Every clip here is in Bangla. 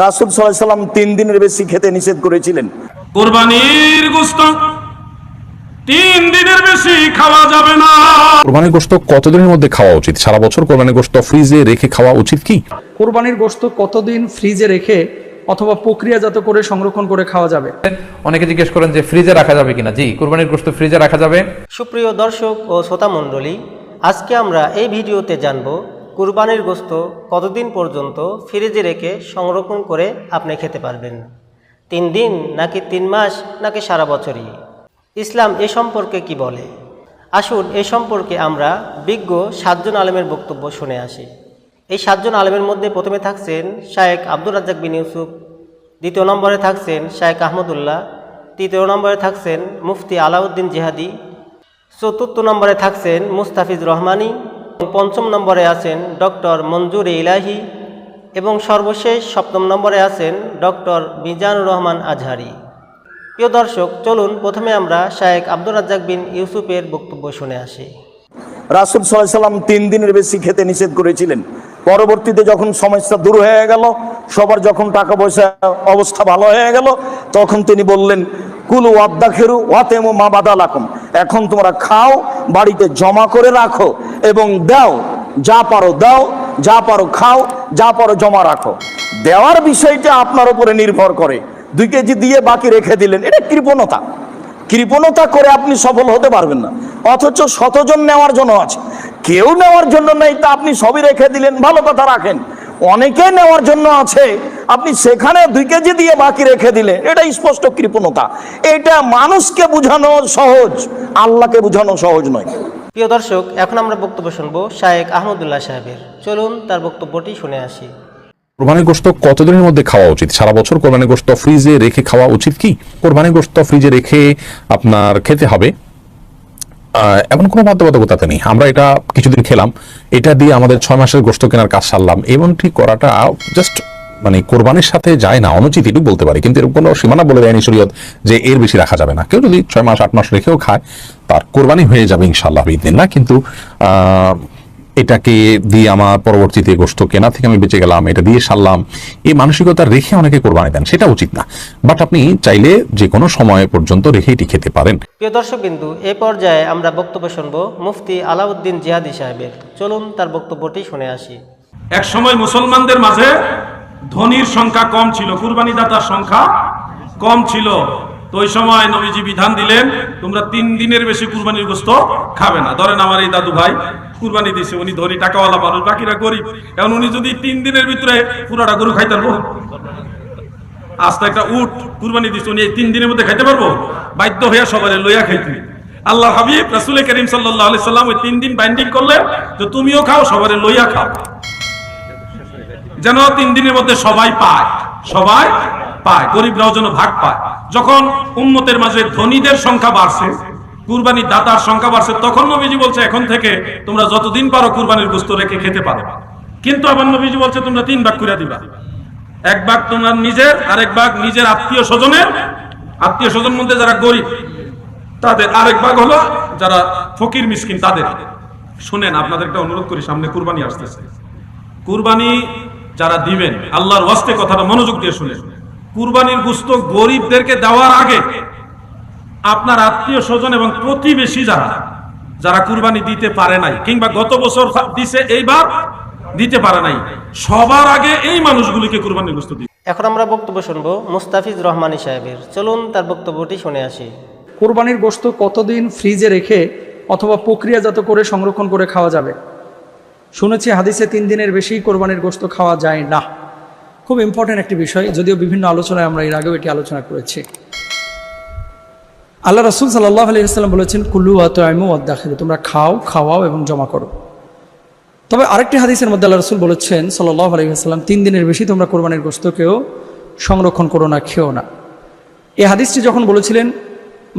রাসুল সাল্লাম তিন দিনের বেশি খেতে নিষেধ করেছিলেন। কোরবানির গোস্ত তিন দিনের বেশি খাওয়া যাবে না। কোরবানির গোশত কতদিনের মধ্যে খাওয়া উচিত? সারা বছর কোরবানির গোশত ফ্রিজে রেখে খাওয়া উচিত কি? কোরবানির গোশত কতদিন ফ্রিজে রেখে অথবা প্রক্রিয়াজাত করে সংরক্ষণ করে খাওয়া যাবে? অনেকে জিজ্ঞেস করেন যে ফ্রিজে রাখা যাবে কিনা। জি কুরবানির গোশত ফ্রিজে রাখা যাবে। সুপ্রিয় দর্শক ও শ্রোতা মণ্ডলী আজকে আমরা এই ভিডিওতে জানব কুরবানির গোস্ত কতদিন পর্যন্ত ফ্রিজে রেখে সংরক্ষণ করে আপনি খেতে পারবেন? তিন দিন নাকি তিন মাস নাকি সারা বছরই? ইসলাম এ সম্পর্কে কি বলে? আসুন এ সম্পর্কে আমরা বিজ্ঞ সাতজন আলেমের বক্তব্য শুনে আসি। এই সাতজন আলেমের মধ্যে প্রথমে থাকছেন শায়েক আব্দুর রাজ্জাক বিন ইউসুফ, দ্বিতীয় নম্বরে থাকছেন শায়েক আহমদুল্লাহ, তৃতীয় নম্বরে থাকছেন মুফতি আলাউদ্দিন জিহাদি, চতুর্থ নম্বরে থাকছেন মুস্তাফিজ রহমানি পঞ্চম নম্বরে আছেন ডক্টর মঞ্জুর ইলাহি এবং সর্বশেষ সপ্তম নম্বরে আছেন ডক্টর মিজানুর রহমান আজহারি। প্রিয় দর্শক, চলুন প্রথমে আমরা শায়েক আব্দুর রাজ্জাক বিন ইউসুফের বক্তব্য শুনে আসি। রাসুল সাল্লাম তিন দিনের বেশি খেতে নিষেধ করেছিলেন। পরবর্তীতে যখন সমস্যা দূর হয়ে গেল, সবার যখন টাকা পয়সা অবস্থা ভালো হয়ে গেল, তখন তিনি বললেন, কুলু ওয়াদ্দা খেরু ওয়াতেমো মা বাদা লাকুম এখন তোমরা খাও, বাড়িতে জমা করে রাখো এবং দাও, যা পারো দাও, যা পারো খাও, যা পারো জমা রাখো। দেওয়ার বিষয়টা আপনার উপরে নির্ভর করে। দুই কেজি দিয়ে বাকি রেখে দিলেন, এটা কৃপণতা। কৃপণতা করে আপনি সফল হতে পারবেন না। অথচ শতজন নেওয়ার জন্য আছে। কেউ নেওয়ার জন্য নেই, তা আপনি সবই রেখে দিলেন, ভালো কথা রাখেন। অনেকে নেওয়ার জন্য আছে, আপনি সেখানে দুই কেজি দিয়ে বাকি রেখে দিলেন, এটা স্পষ্ট কৃপণতা। এটা মানুষকে বোঝানো সহজ, আল্লাহকে বোঝানো সহজ নয়। প্রিয় দর্শক, এখন আমরা বক্তব্য শুনব শায়েক আহমদুল্লাহ সাহেবের। চলুন তার বক্তব্যটি শুনে আসি। কোরবানির গোশত কতদিনের মধ্যে খাওয়া উচিত? সারা বছর কোরবানির গোশত ফ্রিজে রেখে খাওয়া উচিত কি? কোরবানির গোস্ত ফ্রিজে রেখে আপনার খেতে হবে? এমন কোনো বাধ্যবাধকতা নেই। আমরা এটা কিছুদিন খেলাম। এটা দিয়ে আমাদের ছয় মাসের গোশত কেনার কাজ সারলাম। এমনটি করাটা জাস্ট মানে কোরবানির সাথে যায় না অনুচিত এটুকু বলতে পারি। কিন্তু এরকম কোনো সীমানা বলে দেয়নি শরীয়ত যে এর বেশি রাখা যাবে না। কেউ যদি ছয় মাস আট মাস রেখেও খায় তার কোরবানি হয়ে যাবে ইনশাল্লাহ ঈদিন না কিন্তু এটাকে দিয়ে আমার পরবর্তীতে গোস্ত কেনা থেকে আমি বেঁচে গেলাম এটা দিয়ে সারলাম এই মানসিকতা রেখে অনেকে কোরবানি দেন সেটা উচিত না। বাট আপনি চাইলে যে কোনো সময় পর্যন্ত রেখে এটি খেতে পারেন। প্রিয় দর্শক বিন্দু এ পর্যায়ে আমরা বক্তব্য শুনব মুফতি আলাউদ্দিন জিহাদি সাহেবের। চলুন তার বক্তব্যটি শুনে আসি। এক সময় মুসলমানদের মাঝে ধনির সংখ্যা কম ছিল কুরবানি দাতার সংখ্যা কম ছিল। তো ওই সময় নবীজি বিধান দিলেন, তোমরা তিন দিনের বেশি কুরবানির গোস্ত খাবে না। ধরেন আমার এই দাদু ভাই কুরবানি দিছে, উনি ধনী টাকাওয়ালা মানুষ, বাকিরা গরিব। এখন উনি যদি তিন দিনের ভিতরে পুরোটা গরু খাইতে পারব? আস্তে একটা উট কুরবানি দিচ্ছে উনি এই তিন দিনের মধ্যে খাইতে পারব? বাধ্য হইয়া সবাই লইয়া খাইতে। আল্লাহ হাবিব রাসুল করিম সাল্লাহ সাল্লাম ওই তিন দিন বাইন্ডিং করলেন যে তুমিও খাও সবাই লইয়া খাও। যেন তিন দিনের মধ্যে সবাই পায়। সবাই পায়, গরিবরাও যেন ভাগ পায়। যখন উম্মতের মাঝে ধনীদের সংখ্যা বাড়ছে, কুরবানির দাতার সংখ্যা বাড়ছে, তখন নবীজি বলছে, এখন থেকে তোমরা যতদিন পারো কুরবানির গোস্ত রেখে খেতে পারো। কিন্তু আবার নবীজি বলছে, তোমরা তিন ভাগ করে দিবা। এক ভাগ তোমার নিজের, আরেক ভাগ নিজের আত্মীয় স্বজনের। আত্মীয় স্বজন মধ্যে যারা গরিব, তাদের আরেক ভাগ হলো যারা ফকির, মিসকিন, তাদের। শুনেন আপনাদের একটা অনুরোধ করি, সামনে কুরবানি আসতেছে। কুরবানি যারা দিবেন আল্লাহর ওয়াস্তে কথাটা মনোযোগ দিয়ে শুনে। কুরবানির গুস্ত গরিবদেরকে দেওয়ার আগে আপনার আত্মীয় স্বজন এবং প্রতিবেশী যারা যারা কুরবানি দিতে পারে নাই কিংবা গত বছর দিছে এইবার দিতে পারে নাই সবার আগে এই মানুষগুলিকে কুরবানির গুস্ত দিন। এখন আমরা বক্তব্য শুনব মুস্তাফিজ রহমানি সাহেবের। চলুন তার বক্তব্যটি শুনে আসি। কোরবানির গোশত কতদিন ফ্রিজে রেখে অথবা প্রক্রিয়াজাত করে সংরক্ষণ করে খাওয়া যাবে? শুনেছি হাদিসে তিন দিনের বেশি কোরবানির গোশত খাওয়া যায় না। খুব ইম্পর্ট্যান্ট একটি বিষয়, যদিও বিভিন্ন আলোচনায় আমরা এর আগেও এটি আলোচনা করেছি। আল্লাহ রসুল সাল্লাহ আলহিহাল্লাম বলেছেন কুল্লু আতমু আদাখিল তোমরা খাও, খাওয়াও এবং জমা করো। তবে আরেকটি হাদিসের মধ্যে আল্লাহ রসুল বলেছেন সাল্লাহ আলহিহাস্লাম তিন দিনের বেশি তোমরা কোরবানির গোস্তকেও সংরক্ষণ করো না, খেও না। এই হাদিসটি যখন বলেছিলেন,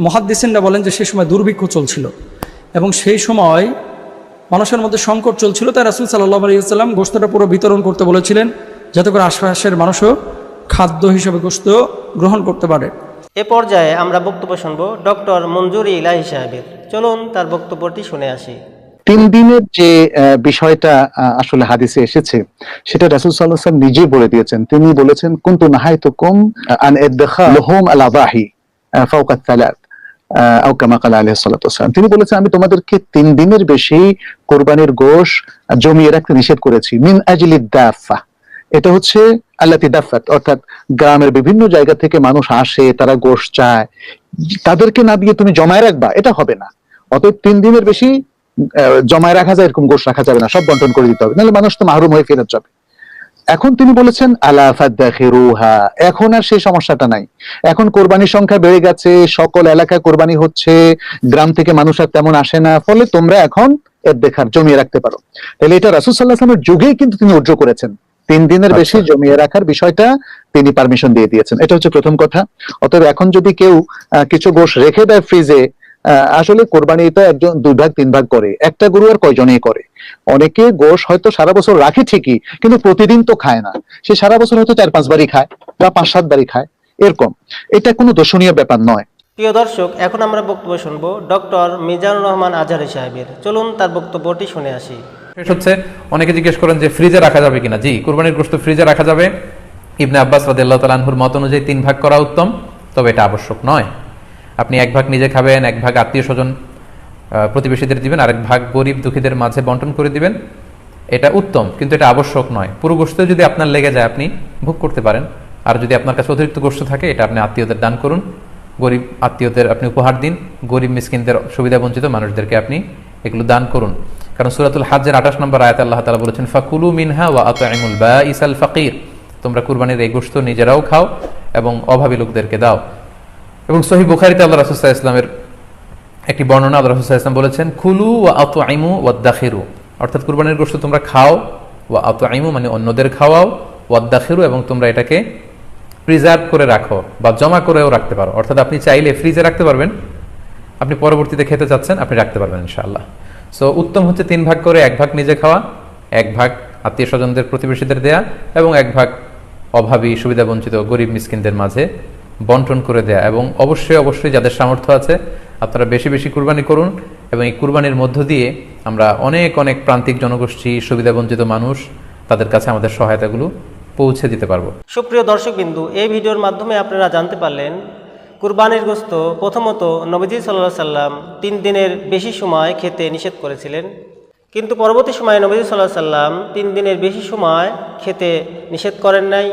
মহাদ্দিসেনরা বলেন যে সেই সময় দুর্ভিক্ষ চলছিল এবং সেই সময় মানুষের মধ্যে সংকট চলছিল তাই রাসুল সাল্লাহ আলহিহাস্লাম গোস্তটা পুরো বিতরণ করতে বলেছিলেন যাতে করে আশপাশের মানুষও খাদ্য হিসেবে গোস্ত গ্রহণ করতে পারে। এ পর্যায়ে আমরা বক্তব্য শুনব ডক্টর মঞ্জুরি ইলাহি সাহেবের। চলুন তার বক্তব্যটি শুনে আসি। তিন দিনের যে আহ, বিষয়টা আসলে হাদিসে এসেছে সেটা রাসুল সাল্লাহ নিজেই বলে দিয়েছেন। তিনি বলেছেন কুন্তু নাহাই তো কুম আন এদ্দখা লহুম আল আদাহি ফাওকাত তিনি বলেছেন, আমি তোমাদেরকে তিন দিনের বেশি কোরবানির গোশ জমিয়ে রাখতে নিষেধ করেছি। মিন আজলি দাফা। এটা হচ্ছে আল্লাতি দাফাত, অর্থাৎ গ্রামের বিভিন্ন জায়গা থেকে মানুষ আসে, তারা গোশ চায়। তাদেরকে না দিয়ে তুমি জমায় রাখবা, এটা হবে না। অতএব তিন দিনের বেশি জমায় রাখা যায়, এরকম গোশ রাখা যাবে না, সব বন্টন করে দিতে হবে। নাহলে মানুষ তো মাহরুম হয়ে ফেরত যাবে। এখন তিনি বলেছেন আলা ফাদ্দাখিরুহা এখন আর সেই সমস্যাটা নাই। এখন কোরবানির সংখ্যা বেড়ে গেছে সকল এলাকায় কোরবানি হচ্ছে গ্রাম থেকে মানুষ আর তেমন আসে না ফলে তোমরা এখন এর দেখার জমিয়ে রাখতে পারো। তাহলে এটা রাসুল সাল্লাহ আসলামের যুগেই কিন্তু তিনি অর্জ করেছেন। তিন দিনের বেশি জমিয়ে রাখার বিষয়টা তিনি পারমিশন দিয়ে দিয়েছেন। এটা হচ্ছে প্রথম কথা। অতএব এখন যদি কেউ কিছু গোশ রেখে দেয় ফ্রিজে আসলে কোরবানিটা একজন দুই ভাগ তিন ভাগ করে। একটা গরু আর কয়জনেই করে। অনেকে গোশ হয়তো সারা বছর রাখে ঠিকই কিন্তু প্রতিদিন তো খায় না। সে সারা বছর হয়তো চার পাঁচ বারই খায় বা পাঁচ সাত বারই খায়। এরকম। এটা কোনো দর্শনীয় ব্যাপার নয়। প্রিয় দর্শক এখন আমরা বক্তব্য শুনব ডক্টর মিজানুর রহমান আজহারি সাহেবের। চলুন তার বক্তব্যটি শুনে আসি। শেষ হচ্ছে। অনেকে জিজ্ঞেস করেন যে ফ্রিজে রাখা যাবে কিনা? জি কুরবানির গোস্ত ফ্রিজে রাখা যাবে। ইবনে আব্বাস রাদিয়াল্লাহু তাআলা আনহুর মত অনুযায়ী তিন ভাগ করা উত্তম তবে এটা আবশ্যক নয়। আপনি এক ভাগ নিজে খাবেন, এক ভাগ আত্মীয় স্বজন প্রতিবেশীদের দিবেন, আরেক ভাগ গরিব দুঃখীদের মাঝে বন্টন করে দিবেন। এটা উত্তম, কিন্তু এটা আবশ্যক নয়। পুরো গোস্ত যদি আপনার লেগে যায়, আপনি ভোগ করতে পারেন। আর যদি আপনার কাছে অতিরিক্ত গোস্ত থাকে, এটা আপনি আত্মীয়দের দান করুন। গরিব আত্মীয়দের আপনি উপহার দিন। গরিব মিসকিনদের সুবিধা বঞ্চিত মানুষদেরকে আপনি এগুলো দান করুন। কারণ সুরাতুল হাজের আঠাশ নম্বর আয়াত আল্লাহ তালা বলেছেন, ফাকুলু মিনহা ওয়া আতআইমুল বাঈসাল ফাকির। তোমরা কুরবানির এই গোশত নিজেরাও খাও এবং অভাবী লোকদেরকে দাও। এবং সহি বুখারিতে আল্লাহ রাসুসাহ ইসলামের একটি বর্ণনা আল্লাহ রাসুসাহ ইসলাম বলেছেন খুলু ওয়া আতু আইমু ওয়াদ্দাখিরু অর্থাৎ কুরবানির গোশত তোমরা খাও, ওয়া আতু আইমু মানে অন্যদের খাওয়াও ওয়াদ্দাখিরু এবং তোমরা এটাকে প্রিজার্ভ করে রাখো বা জমা করেও রাখতে পারো। অর্থাৎ আপনি চাইলে ফ্রিজে রাখতে পারবেন, আপনি পরবর্তীতে খেতে চাচ্ছেন, আপনি রাখতে পারবেন ইনশাআল্লাহ। সো উত্তম হচ্ছে তিন ভাগ করে এক ভাগ নিজে খাওয়া, এক ভাগ আত্মীয় স্বজনদের, প্রতিবেশীদের দেয়া এবং এক ভাগ অভাবী সুবিধা বঞ্চিত গরিব, মিসকিনদের মাঝে বন্টন করে দেয়া। এবং অবশ্যই অবশ্যই যাদের সামর্থ্য আছে, আপনারা বেশি বেশি কুরবানি করুন এবং এই কুরবানির মধ্য দিয়ে আমরা অনেক অনেক প্রান্তিক জনগোষ্ঠী, সুবিধা বঞ্চিত মানুষ তাদের কাছে আমাদের সহায়তাগুলো পৌঁছে দিতে পারব। সুপ্রিয় দর্শকবিন্দু, এই ভিডিওর মাধ্যমে আপনারা জানতে পারলেন, কুরবানির গোস্ত প্রথমত নবীজি সাল্লাহ সাল্লাম তিন দিনের বেশি সময় খেতে নিষেধ করেছিলেন। কিন্তু পরবর্তী সময়ে নবীজি সাল্লাহ সাল্লাম তিন দিনের বেশি সময় খেতে নিষেধ করেন নাই।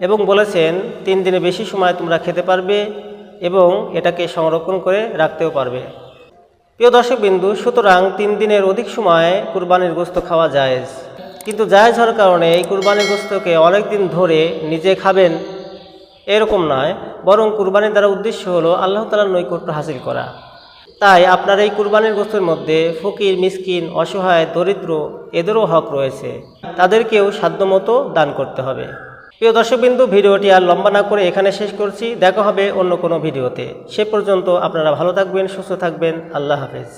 এবং বলেছেন, তিন দিনে বেশি সময় তোমরা খেতে পারবে এবং এটাকে সংরক্ষণ করে রাখতেও পারবে। প্রিয় দর্শকবিন্দু, সুতরাং তিন দিনের অধিক সময় কুরবানির গোস্ত খাওয়া জায়েজ। কিন্তু জায়েজ হওয়ার কারণে এই কুরবানির গোস্তকে অনেক দিন ধরে নিজে খাবেন এরকম নয়, বরং কুরবানির দ্বারা উদ্দেশ্য হলো আল্লাহ তালার নৈকট্য হাসিল করা। তাই আপনার এই কুরবানির গোস্তের মধ্যে ফকির, মিসকিন, অসহায়, দরিদ্র, এদেরও হক রয়েছে। তাদেরকেও সাধ্যমতো দান করতে হবে। প্রিয় দর্শকবিন্দু, ভিডিওটি আর লম্বা না করে এখানে শেষ করছি। দেখা হবে অন্য কোনো ভিডিওতে। সে পর্যন্ত আপনারা ভালো থাকবেন, সুস্থ থাকবেন। আল্লাহ হাফেজ।